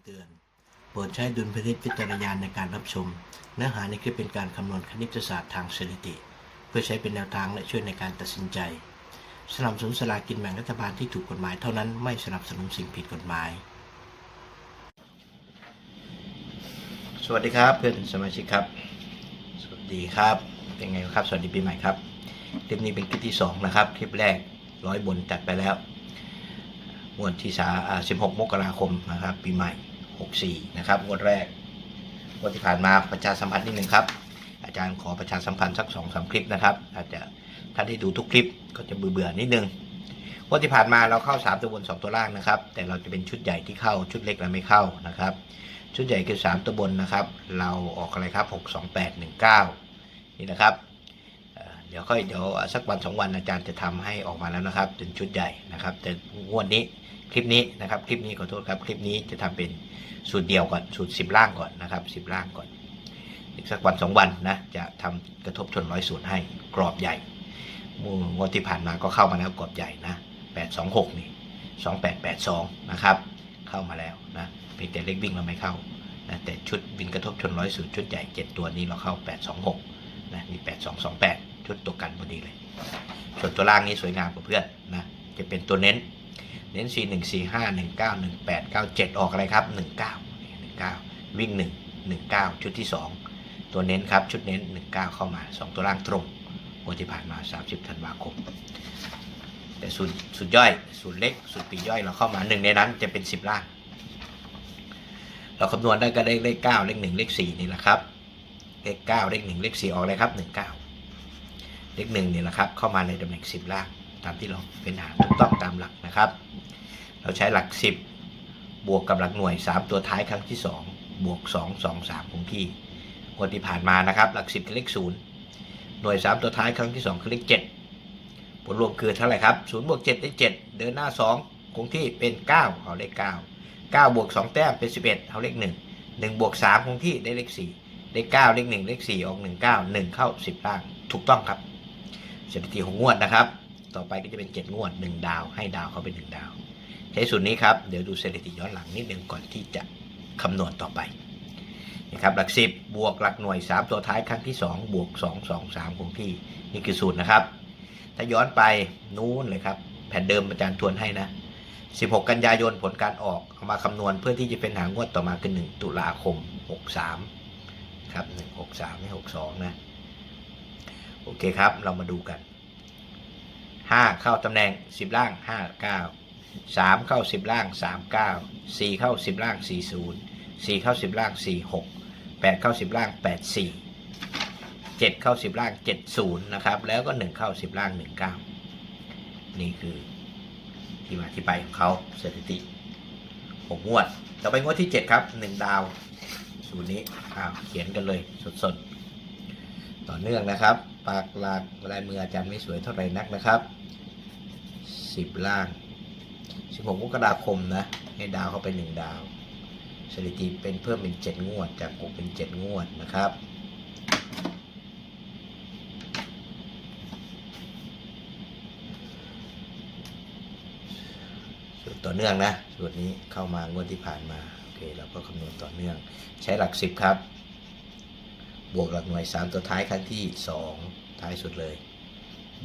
ำเตือน โปรดใช้ดุลพินิจวิจารณาในการรับชม เนื้อหาในคลิปเป็นการคำนวณคณิตศาสตร์ทางสถิติ เพื่อใช้เป็นแนวทางและช่วยในการตัดสินใจ สนับสนุนสลากินแบ่งรัฐบาลที่ถูกกฎหมายเท่านั้นไม่สนับสนุนสิ่งผิดกฎหมาย สวัสดีครับเพื่อนสมาชิกครับ สวัสดีครับ เป็นไงครับ สวัสดีปีใหม่ครับ คลิปนี้เป็นคลิปที่สองนะครับ คลิปแรกร้อยบนจัดไปแล้วงวดที่สา16 มกราคมนะครับ ปีใหม่ 64 นะครับงวดแรกงวดที่ผ่านมาประชาสัมพันธ์นิดหนึ่งครับ อาจารย์ขอประชาสัมพันธ์สักสองสามคลิปนะครับ อาจจะถ้าได้ดูทุกคลิปก็จะเบื่อๆนิดนึงงวดที่ผ่านมาเราเข้า 3 ตัวบน 2 ตัวล่างนะครับ แต่เราจะเป็นชุดใหญ่ที่เข้าชุดเล็กเราไม่เข้านะครับ ชุดใหญ่คือ 3 ตัวบนนะครับ เราออกอะไรครับ 6 2 8 1 9 นี่นะครับเดี๋ยวค่อยเดี๋ยวสักวันสองวันอาจารย์จะทำให้ออกมาแล้วนะครับเป็นชุดใหญ่นะครับ แต่งวดนี้ คลิปนี้นะครับคลิปนี้ขอโทษครับคลิปนี้จะทำเป็นสูตรเดียวก่อนสูตร10ล่างก่อนนะครับ10ล่างก่อน อีกสักวันสองวันนะจะทำกระทบชนร้อยสูตรให้กรอบใหญ่มูงวดที่ผ่านมาก็เข้ามาแล้วกรอบใหญ่นะ826นี่2882นะครับเข้ามาแล้วนะเพียงแต่เล็กวิ่งเราไม่เข้านะแต่ชุดบินกระทบชนร้อยสูตรชุดใหญ่7ตัวนี้เราเข้า826นะนี่8228ชุดตัวกันพอดีเลย ส่วนตัวล่างนี้สวยงามกว่าเพื่อนนะจะเป็นตัวเน้น เน้น 4 1 4 5 1 9 1 8 9 7 ออกอะไรครับ 19 19 วิ่ง 1 19 ชุดที่ 2 ตัวเน้นครับชุดเน้น 19 เข้ามา 2 ตัวล่างตรงวันที่ผ่านมา 30 ธันวาคม แต่สูตรสูตรย่อยสูตรเล็กสูตรปีย่อยเราเข้ามาหนึ่งในนั้นจะเป็น 10 ล่าง เราคำนวณได้ก็ได้เลข9เลข1เลข4นี่แหละครับเลข9เลข1เลข4ออกเลยครับ 19 เลข1นี่แหละครับเข้ามาในตำแหน่ง 10 ล่าง ตามที่เราเป็นหาถูกต้องตามหลักนะครับ เราใช้หลัก 10 บวกกับหลักหน่วย 3 ตัวท้ายครั้งที่ 2 บวก 2 2 3คงที่งวดที่ผ่านมานะครับ หลัก 10คือเลข0หน่วย 3 ตัวท้ายครั้งที่ 2 คือเลข7ผลรวมคือเท่าไหร่ครับ0บวก7ได้7 เดินหน้า 2 คงที่เป็น 9 เอาเลข 9 9 บวก 2 แต้มเป็น 11 เอาเลข 1 1บวก3คงที่ได้เลข 4เลข9เลข1เลข4ออก 1 9 1 เข้า 10ล่าง ถูกต้องครับสถิติของงวดนะครับ ต่อไปก็จะเป็น 7 งวด 1 ดาว ให้ดาวเขาเป็น 1 ดาว ใช้สูตรนี้ครับ เดี๋ยวดูสถิติย้อนหลังนิดนึงก่อนที่จะคำนวณต่อไปนะครับหลัก 10 บวกหลักหน่วย 3 ตัวท้ายครั้งที่ 2 บวก 2 2 3 คงที่นี่คือสูตรนะครับ ถ้าย้อนไปนู้นเลยครับ แผ่นเดิมอาจารย์ทวนให้นะ 16 กันยายนผลการออกเอามาคำนวณเพื่อที่จะเป็นหางวดต่อมาคือ 1 ตุลาคม 63 ครับ 163ไม่62 นะ โอเคครับ เรามาดูกัน 5 เข้าตำแหน่ง 10 ล่าง 5 9 3 เข้า 10 ล่าง 3 9 4 เข้า 10 ล่าง 40 4 เข้า 10 ล่าง 46 8 เข้า 10 ล่าง 84 7 เข้า 10 ล่าง 70 นะครับ แล้วก็ 1 เข้า 10 ล่าง 19 นี่คือที่มาที่ไปของเขาสถิติ6งวดต่อไปงวดที่ 7 ครับ 1 ดาวสูตรนี้อ้าวเขียนกันเลยสดๆ ต่อเนื่องนะครับ ปากหลักลายมืออาจารย์ไม่สวยเท่าไหร่นักนะครับ10ล่าง16มกราคมนะ ให้ดาวเข้าไป1ดาว สถิติเป็นเพิ่มเป็น7งวด จาก6เป็น7งวดนะครับสูตรต่อเนื่องนะสูตรนี้เข้ามางวดที่ผ่านมา โอเคเราก็คำนวณต่อเนื่อง ใช้หลัก10ครับ บวกหลักหน่วย 3 ตัวท้ายครั้งที่ 2 ท้ายสุดเลย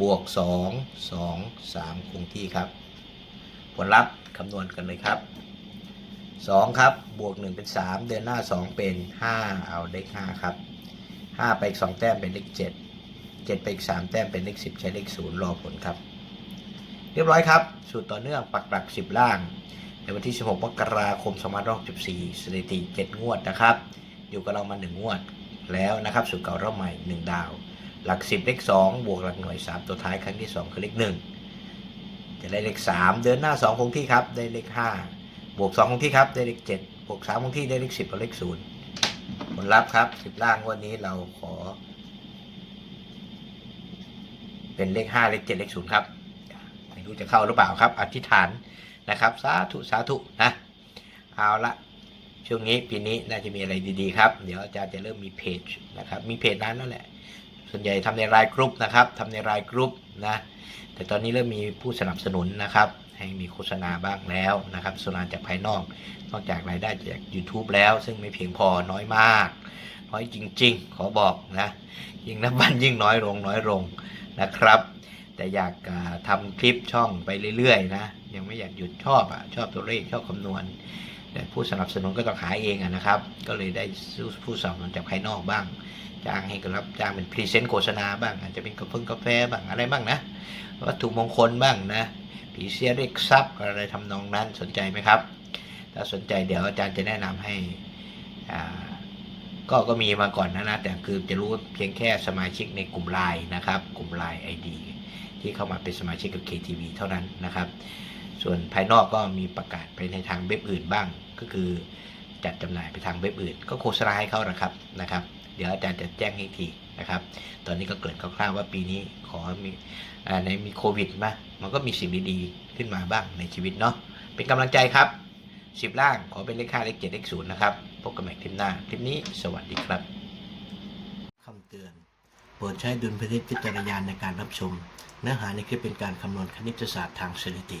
บวก 2 2 3 คงที่ครับ ผลลัพธ์คำนวณกันเลยครับ 2 ครับ บวก 1 เป็น 3 เดินหน้า 2 เป็น 5 เอาเลข5ครับ 5 ไปอีก 2 แต้มเป็นเลข7 7 ไปอีก 3 แต้มเป็นเลข10 ใช้เลข0รอผลครับ เรียบร้อยครับ สูตรต่อเนื่องปักหลัก 10 ล่าง ในวันที่ 16 มกราคม 2564สถิติ 7 งวดนะครับ อยู่กับเรามา 1 งวด แล้วนะครับสูตรเก่ารอบใหม่ 1 ดาว หลัก 10 เลข 2 บวกหลักหน่วย 3 ตัวท้ายครั้งที่ 2 คือเลข 1 จะได้เลข 3 เดินหน้า 2 คงที่ครับ ได้เลข 5 บวก 2 คงที่ครับ ได้เลข 7 บวก 3 คงที่ได้เลข 10กับเลข 0 ผลลัพธ์ครับ 10 ล่างงวันนี้เราขอ เป็นเลข 5 เลข 7 เลข 0 ครับ ไม่รู้จะเข้าหรือเปล่าครับ อธิษฐานนะครับ สาธุ สาธุ นะ เอาละ ช่วงนี้ปีนี้น่าจะมีอะไรดีๆครับ เดี๋ยวอาจารย์จะเริ่มมีเพจนะครับ มีเพจนั้นนั่นแหละ ส่วนใหญ่ทำในรายกรุ๊ปนะครับทำในรายกรุ๊ปนะ แต่ตอนนี้เริ่มมีผู้สนับสนุนนะครับ ให้มีโฆษณาบ้างแล้วนะครับโฆษณาจากภายนอก นอกจากรายได้จาก YouTube แล้ว ซึ่งไม่เพียงพอน้อยมาก น้อยจริง ๆ ขอบอกนะ ยิ่งนับวันยิ่งน้อยลงน้อยลงนะครับ แต่อยากอ่าทำคลิปช่องไปเรื่อยๆนะ ยังไม่อยากหยุดชอบอะชอบตัวเลขชอบคำนวณ แต่ผู้สนับสนุนก็ต้องหาเองนะครับ ก็เลยได้ซื้อผู้สนับสนุนจากภายนอกบ้างจ้างให้ก็รับจ้างเป็นพรีเซนต์โฆษณาบ้างอาจจะเป็นกาแฟกาแฟบ้างอะไรบ้างนะวัตถุมงคลบ้างนะผีเสียเรียกทรัพย์อะไรทำนองนั้นสนใจไหมครับ ถ้าสนใจเดี๋ยวอาจารย์จะแนะนำให้ก็ก็มีมาก่อนนะนะแต่คือจะรู้เพียงแค่สมาชิกในกลุ่มไลน์นะครับ กลุ่มไลน์ ID ที่เข้ามาเป็นสมาชิกกับ KTV เท่านั้นนะครับ ส่วนภายนอกก็มีประกาศไปในทางเว็บอื่นบ้าง ก็คือจัดจำหน่ายไปทางเว็บอื่น ก็โฆษณาให้เขานะครับนะครับ เดี๋ยวอาจารย์จะแจ้งให้ทีนะครับ ตอนนี้ก็เกริดคร่าวๆว่าปีนี้ขอมีอในมีโควิดมามันก็มีสิ่งดีๆขึ้นมาบ้างในชีวิตเนาะเป็นกำลังใจครับสิบล่างขอเป็นเลขห้าเลขเจ็ดเลขศูนย์นะครับพบกันใหม่คลิปหน้า คลิปนี้สวัสดีครับคำเตือนโปรดใช้ดุลพินิจพิจารณาในการรับชม เนื้อหาในคลิปเป็นการคำนวณคณิตศาสตร์ทางสถิติ